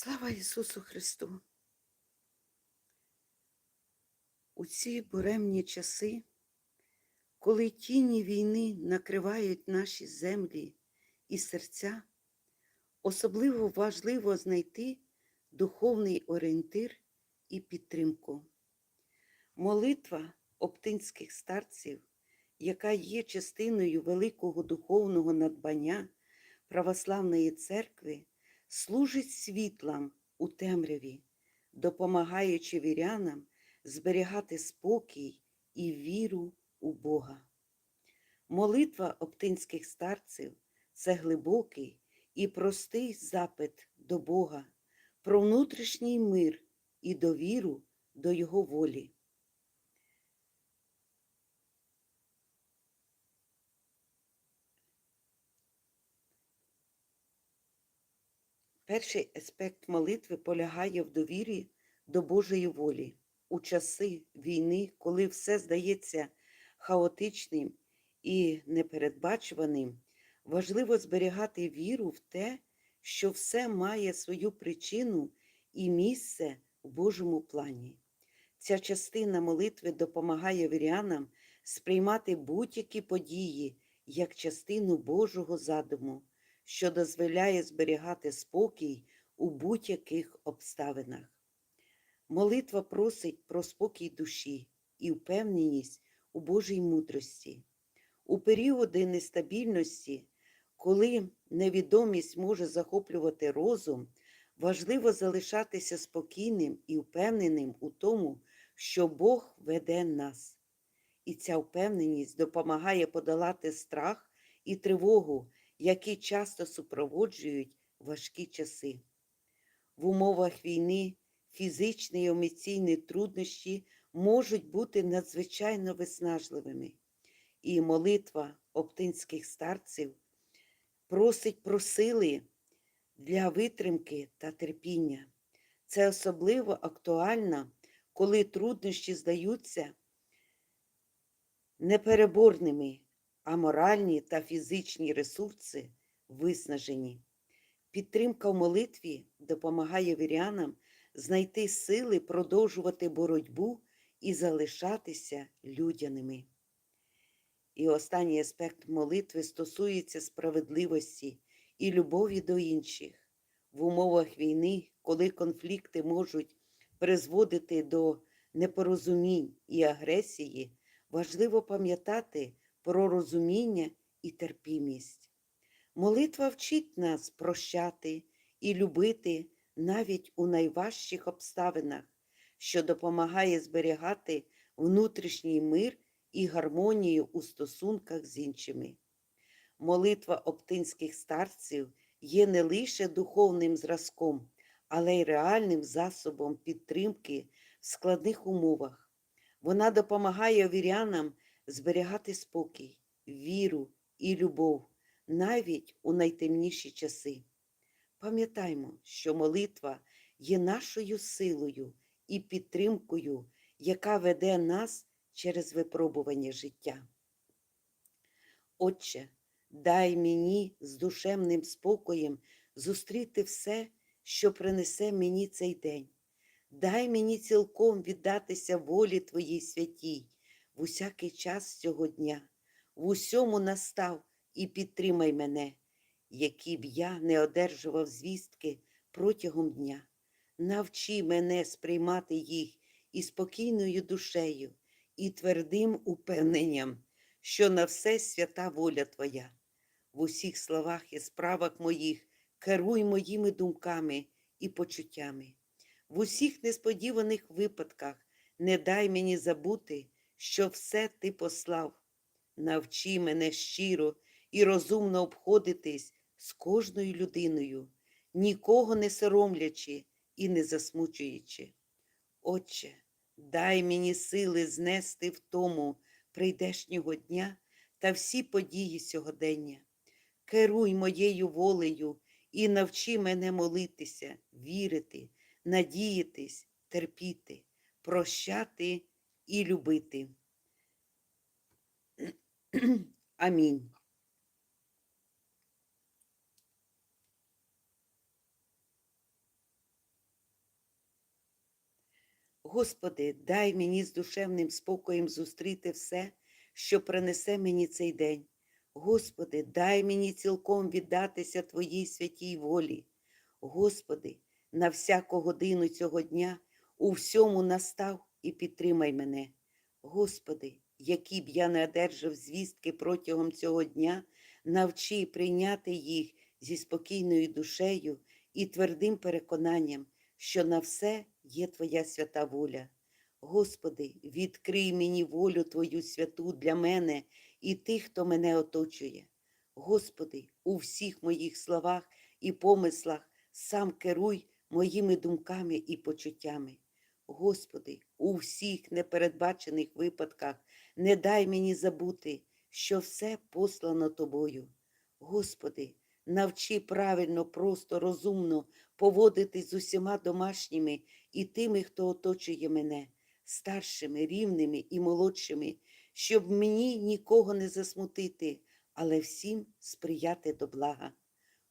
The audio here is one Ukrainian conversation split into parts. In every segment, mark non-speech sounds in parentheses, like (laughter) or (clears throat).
Слава Ісусу Христу! У ці буремні часи, коли тіні війни накривають наші землі і серця, особливо важливо знайти духовний орієнтир і підтримку. Молитва оптинських старців, яка є частиною великого духовного надбання православної церкви, служить світлам у темряві, допомагаючи вірянам зберігати спокій і віру у Бога. Молитва оптинських старців це глибокий і простий запит до Бога про внутрішній мир і довіру до Його волі. Перший аспект молитви полягає в довірі до Божої волі. У часи війни, коли все здається хаотичним і непередбачуваним, важливо зберігати віру в те, що все має свою причину і місце в Божому плані. Ця частина молитви допомагає вірянам сприймати будь-які події як частину Божого задуму що дозволяє зберігати спокій у будь-яких обставинах. Молитва просить про спокій душі і впевненість у Божій мудрості. У періоди нестабільності, коли невідомість може захоплювати розум, важливо залишатися спокійним і впевненим у тому, що Бог веде нас. І ця впевненість допомагає подолати страх і тривогу, які часто супроводжують важкі часи. В умовах війни фізичні і емоційні труднощі можуть бути надзвичайно виснажливими, і молитва оптинських старців просить про сили для витримки та терпіння. Це особливо актуально, коли труднощі здаються непереборними а моральні та фізичні ресурси виснажені. Підтримка в молитві допомагає вірянам знайти сили продовжувати боротьбу і залишатися людяними. І останній аспект молитви стосується справедливості і любові до інших. В умовах війни, коли конфлікти можуть призводити до непорозумінь і агресії, важливо пам'ятати про розуміння і терпімість. Молитва вчить нас прощати і любити навіть у найважчих обставинах, що допомагає зберігати внутрішній мир і гармонію у стосунках з іншими. Молитва оптинських старців є не лише духовним зразком, але й реальним засобом підтримки в складних умовах. Вона допомагає вірянам зберігати спокій, віру і любов навіть у найтемніші часи. Пам'ятаймо, що молитва є нашою силою і підтримкою, яка веде нас через випробування життя. Отче, дай мені з душевним спокоєм зустріти все, що принесе мені цей день. Дай мені цілком віддатися волі Твоїй святій в усякий час цього дня, в усьому настав і підтримай мене, які б я не одержував звістки протягом дня. Навчи мене сприймати їх і спокійною душею, і твердим упевненням, що на все свята воля Твоя. В усіх словах і справах моїх керуй моїми думками і почуттями. В усіх несподіваних випадках не дай мені забути що все ти послав. Навчи мене щиро і розумно обходитись з кожною людиною, нікого не соромлячи і не засмучуючи. Отче, дай мені сили знести в тому прийдешнього дня та всі події сьогодення. Керуй моєю волею і навчи мене молитися, вірити, надіятись, терпіти, прощати і любити. (clears throat) Амінь. Господи, дай мені з душевним спокоєм зустріти все, що принесе мені цей день. Господи, дай мені цілком віддатися Твоїй святій волі. Господи, на всяку годину цього дня у всьому настав і підтримай мене. Господи, які б я не одержав звістки протягом цього дня, навчи прийняти їх зі спокійною душею і твердим переконанням, що на все є Твоя свята воля. Господи, відкрий мені волю Твою святу для мене і тих, хто мене оточує. Господи, у всіх моїх словах і помислах сам керуй моїми думками і почуттями. Господи, у всіх непередбачених випадках не дай мені забути, що все послано Тобою. Господи, навчи правильно, просто, розумно поводитись з усіма домашніми і тими, хто оточує мене, старшими, рівними і молодшими, щоб мені нікого не засмутити, але всім сприяти до блага.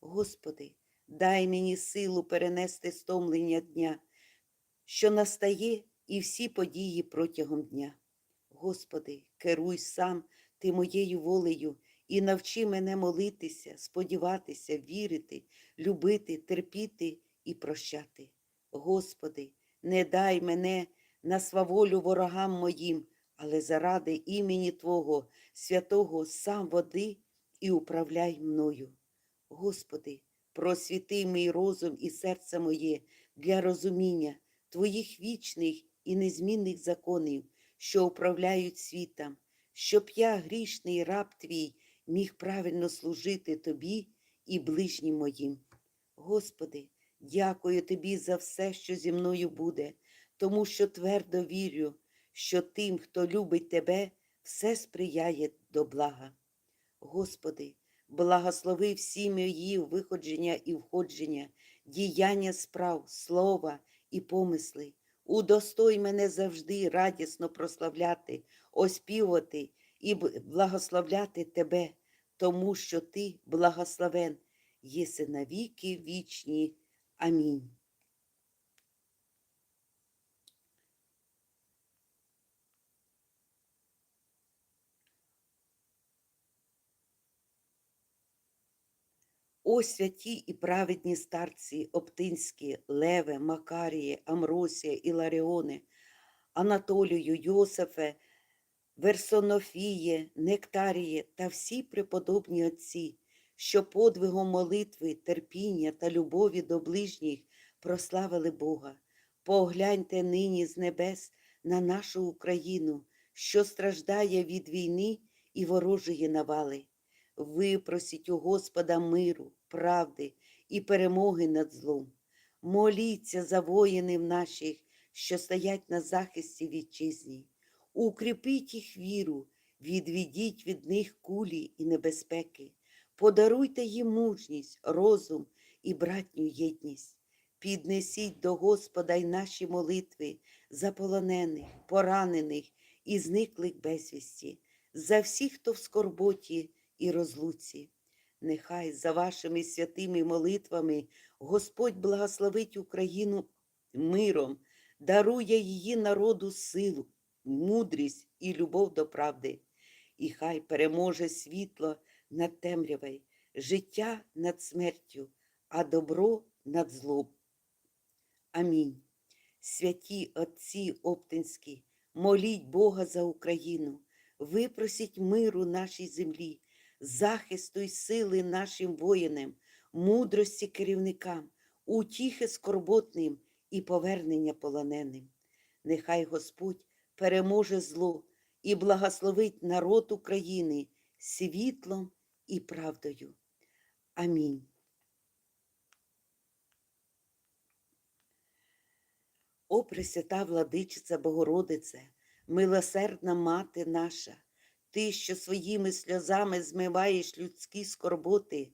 Господи, дай мені силу перенести стомлення дня, що настає і всі події протягом дня. Господи, керуй сам ти моєю волею і навчи мене молитися, сподіватися, вірити, любити, терпіти і прощати. Господи, не дай мене на сваволю ворогам моїм, але заради імені Твого, святого сам води і управляй мною. Господи, просвіти мій розум і серце моє для розуміння Твоїх вічних і незмінних законів, що управляють світом, щоб я, грішний раб Твій, міг правильно служити Тобі і ближнім моїм. Господи, дякую Тобі за все, що зі мною буде, тому що твердо вірю, що тим, хто любить Тебе, все сприяє до блага. Господи, благослови всі мої виходження і входження, діяння справ, слова і помисли. Удостой мене завжди радісно прославляти, оспівати і благословляти Тебе, тому що Ти благословен, єси навіки вічні. Амінь. О святі і праведні старці Оптинські, Леве, Макаріє, Амросія, Іларіоне, Анатолію, Йосифе, Версонофіє, Нектаріє та всі преподобні отці, що подвигом молитви, терпіння та любові до ближніх прославили Бога. Погляньте нині з небес на нашу Україну, що страждає від війни і ворожої навали. Випросіть у Господа миру, правди і перемоги над злом. Моліться за воїнів наших, що стоять на захисті вітчизні. Укріпіть їх віру, відведіть від них кулі і небезпеки. Подаруйте їм мужність, розум і братню єдність. Піднесіть до Господа й наші молитви за полонених, поранених і зниклих безвісті, за всіх, хто в скорботі і розлуці. Нехай за вашими святими молитвами Господь благословить Україну миром, дарує її народу силу, мудрість і любов до правди. І хай переможе світло над темрявою, життя над смертю, а добро над злом. Амінь. Святі Отці Оптинські, моліть Бога за Україну, випросіть миру нашій землі, захисту й сили нашим воїнам, мудрості керівникам, утіхи скорботним і повернення полоненим. Нехай Господь переможе зло і благословить народ України світлом і правдою. Амінь. О Пресвята Владичиця Богородице, милосердна мати наша, ти, що своїми сльозами змиваєш людські скорботи,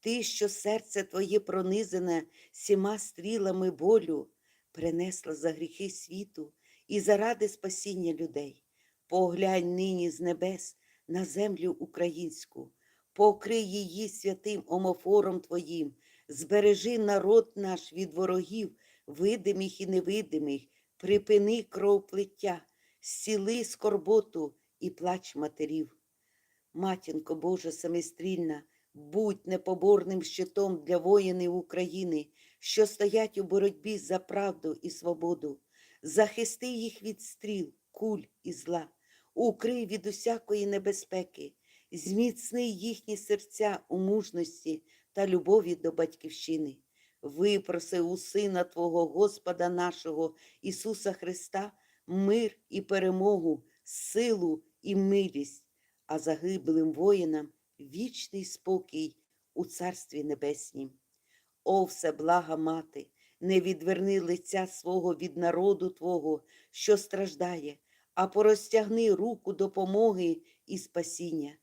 ти, що серце твоє пронизане сіма стрілами болю, принесла за гріхи світу і заради спасіння людей. Поглянь нині з небес на землю українську, покрий її святим омофором Твоїм, збережи народ наш від ворогів, видимих і невидимих, припини кровоплиття, зціли скорботу і плач матерів. Матінко Божа самистрільна, будь непоборним щитом для воїнів України, що стоять у боротьбі за правду і свободу. Захисти їх від стріл, куль і зла, укрий від усякої небезпеки, зміцни їхні серця у мужності та любові до Батьківщини. Випроси у Сина Твого Господа нашого Ісуса Христа мир і перемогу, силу і милість, а загиблим воїнам вічний спокій у Царстві Небеснім. О, всеблага мати, не відверни лиця свого від народу Твого, що страждає, а порозтягни руку допомоги і спасіння.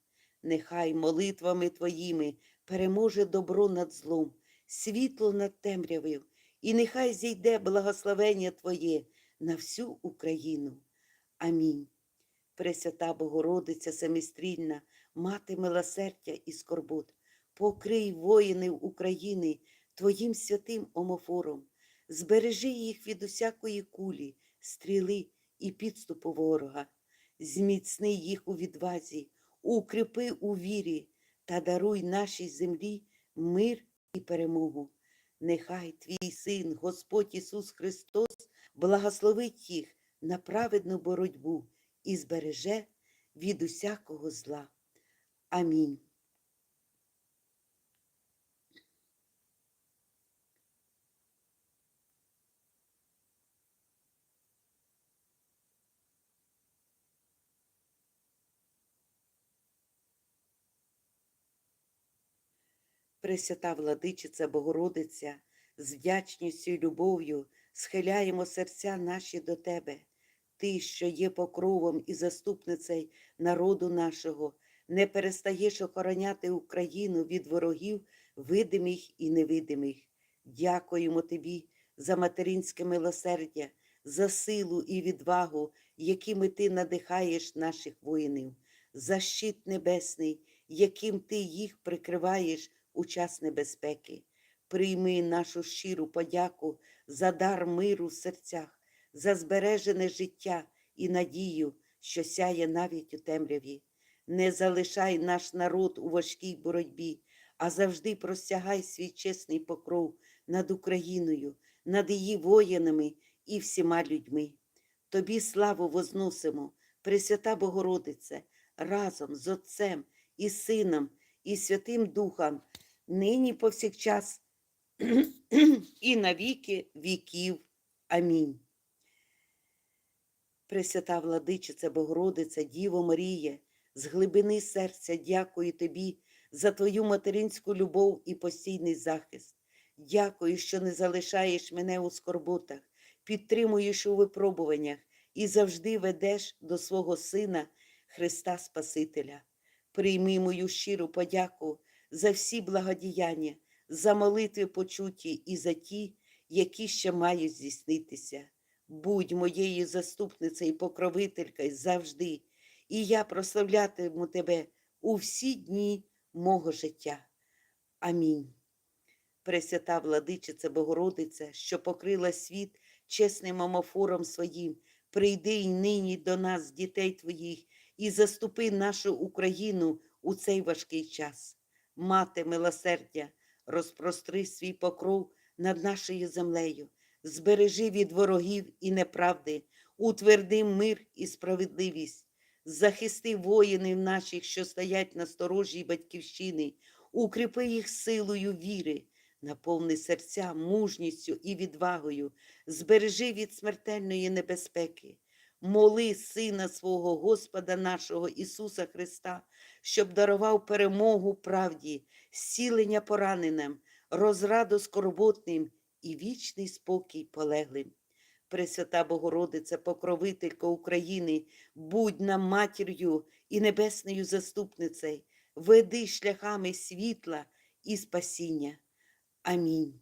Нехай молитвами Твоїми переможе добро над злом, світло над темрявою, і нехай зійде благословення Твоє на всю Україну. Амінь. Пресвята Богородиця Семистрільна, мати милосердя і скорбот, покрий воїнів України Твоїм святим омофором, збережи їх від усякої кулі, стріли і підступу ворога, зміцни їх у відвазі, укріпи у вірі та даруй нашій землі мир і перемогу. Нехай твій син, Господь Ісус Христос, благословить їх на праведну боротьбу і збереже від усякого зла. Амінь. Пресвята владичиця Богородиця, з вдячністю і любов'ю схиляємо серця наші до Тебе. Ти, що є покровом і заступницею народу нашого, не перестаєш охороняти Україну від ворогів, видимих і невидимих. Дякуємо Тобі за материнське милосердя, за силу і відвагу, якими Ти надихаєш наших воїнів, за щит небесний, яким Ти їх прикриваєш у час небезпеки. Прийми нашу щиру подяку за дар миру в серцях, за збережене життя і надію, що сяє навіть у темряві. Не залишай наш народ у важкій боротьбі, а завжди простягай свій чесний покров над Україною, над її воїнами і всіма людьми. Тобі славу возносимо, Пресвята Богородице, разом з Отцем і Сином, і Святим Духом, нині повсякчас (clears throat) і на віки віків. Амінь. Пресвята владичиця Богородиця, Діво Маріє, з глибини серця дякую тобі за твою материнську любов і постійний захист. Дякую, що не залишаєш мене у скорботах, підтримуєш у випробуваннях і завжди ведеш до свого Сина Христа Спасителя. Прийми мою щиру подяку за всі благодіяння, за молитви почуті і за ті, які ще мають здійснитися. Будь моєю заступницею і покровителькою завжди, і я прославлятиму тебе у всі дні мого життя. Амінь. Пресвята владичиця Богородиця, що покрила світ чесним омофором своїм, прийди й нині до нас, дітей твоїх, і заступи нашу Україну у цей важкий час. Мати милосердя, розпростри свій покров над нашою землею, збережи від ворогів і неправди, утверди мир і справедливість, захисти воїнів наших, що стоять на сторожі батьківщини, укріпи їх силою віри, наповни серця мужністю і відвагою, збережи від смертельної небезпеки. Моли Сина свого Господа нашого Ісуса Христа, щоб дарував перемогу правді, зцілення пораненим, розраду скорботним і вічний спокій полеглим. Пресвята Богородиця, покровителька України, будь нам матір'ю і небесною заступницею, веди шляхами світла і спасіння. Амінь.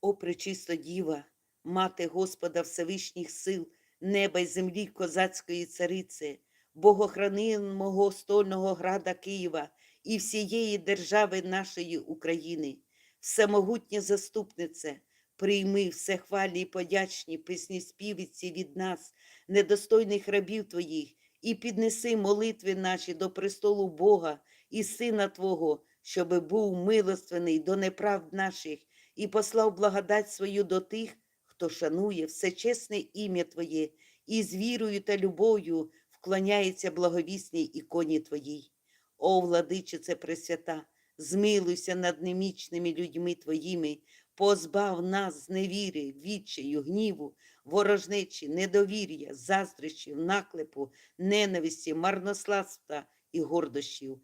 О, пречиста діва, мати Господа Всевишніх сил, неба й землі козацької цариці, богохранин мого стольного града Києва і всієї держави нашої України, всемогутня заступнице, Прийми все хвальні й подячні писні співіці від нас, недостойних рабів Твоїх, і піднеси молитви наші до престолу Бога і Сина Твого, щоби був милостивний до неправд наших і послав благодать свою до тих, хто шанує всечесне ім'я Твоє і з вірою та любов'ю вклоняється благовісній іконі Твоїй. О, владичице Пресвята, змилуйся над немічними людьми Твоїми, позбав нас з невіри, відчаю, гніву, ворожнечі, недовір'я, заздрощів, наклепу, ненависті, марнославства і гордощів.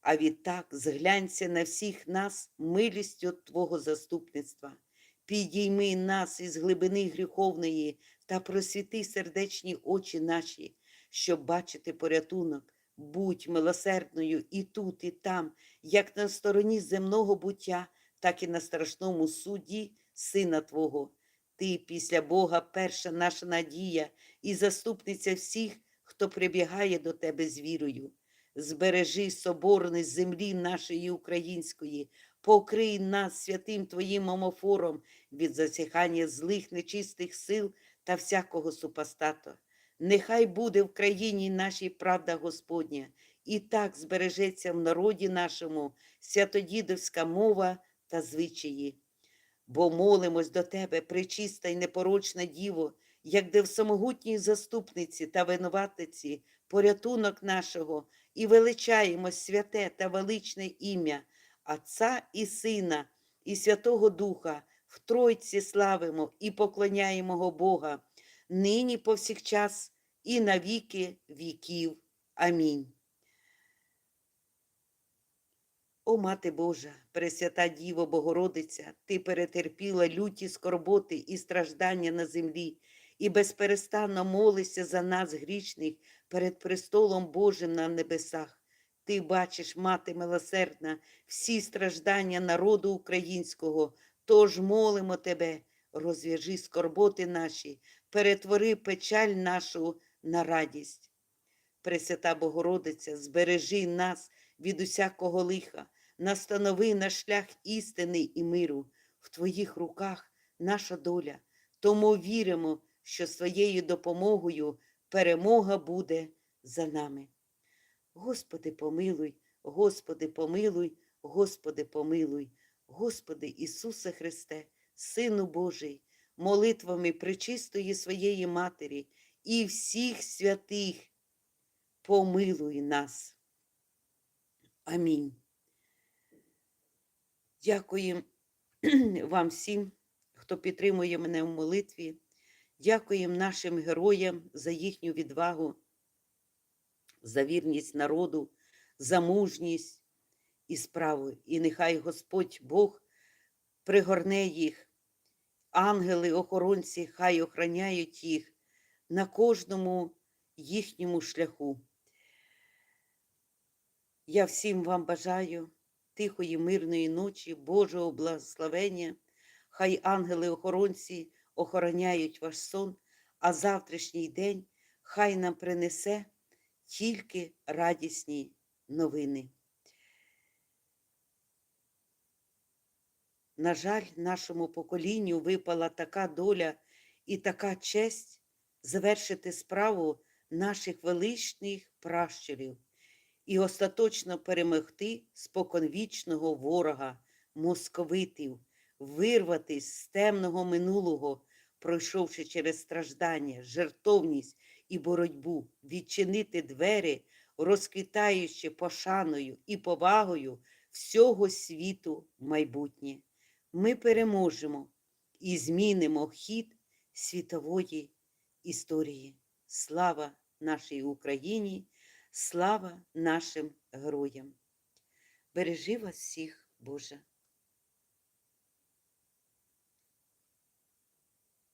А відтак зглянься на всіх нас милістю Твого заступництва. Підійми нас із глибини гріховної та просвіти сердечні очі наші, щоб бачити порятунок. Будь милосердною і тут, і там, як на стороні земного буття, так і на страшному суді Сина Твого. Ти після Бога перша наша надія і заступниця всіх, хто прибігає до Тебе з вірою. Збережи соборність землі нашої української, покрий нас святим Твоїм омофором від засіхання злих нечистих сил та всякого супостата. Нехай буде в країні нашій правда Господня, і так збережеться в народі нашому святодідовська мова та звичаї. Бо молимось до Тебе, пречиста й непорочна Діво, як де в самогутній заступниці та винуватиці порятунок нашого, і величаємо святе та величне ім'я Отця і Сина, і Святого Духа, в Тройці славимо і поклоняємо Бога, нині повсякчас і на віки віків. Амінь. О, Мати Божа, Пресвята Діво Богородиця, Ти перетерпіла люті скорботи і страждання на землі, і безперестанно молишся за нас, грішних, перед престолом Божим на небесах. Ти бачиш, мати милосердна, всі страждання народу українського, тож молимо тебе, розв'яжи скорботи наші, перетвори печаль нашу на радість. Пресвята Богородиця, збережи нас від усякого лиха, настанови на шлях істини і миру. В Твоїх руках наша доля, тому віримо, що своєю допомогою перемога буде за нами. Господи, помилуй, Господи, помилуй, Господи, помилуй, Господи Ісусе Христе, Сину Божий, молитвами пречистої своєї Матері і всіх святих, помилуй нас. Амінь. Дякую (clears throat) вам всім, хто підтримує мене в молитві. Дякуємо нашим героям за їхню відвагу, за вірність народу, за мужність і справу. І нехай Господь Бог пригорне їх, ангели, охоронці, хай охороняють їх на кожному їхньому шляху. Я всім вам бажаю тихої, мирної ночі, Божого благословення. Хай ангели-охоронці охороняють ваш сон, а завтрашній день хай нам принесе тільки радісні новини. На жаль, нашому поколінню випала така доля і така честь завершити справу наших величних пращурів і остаточно перемогти споконвічного ворога, московитів, вирватись з темного минулого, пройшовши через страждання, жертовність і боротьбу, відчинити двері, розквітаючи пошаною і повагою всього світу майбутнє. Ми переможемо і змінимо хід світової історії. Слава нашій Україні! Слава нашим героям! Бережи вас всіх, Боже!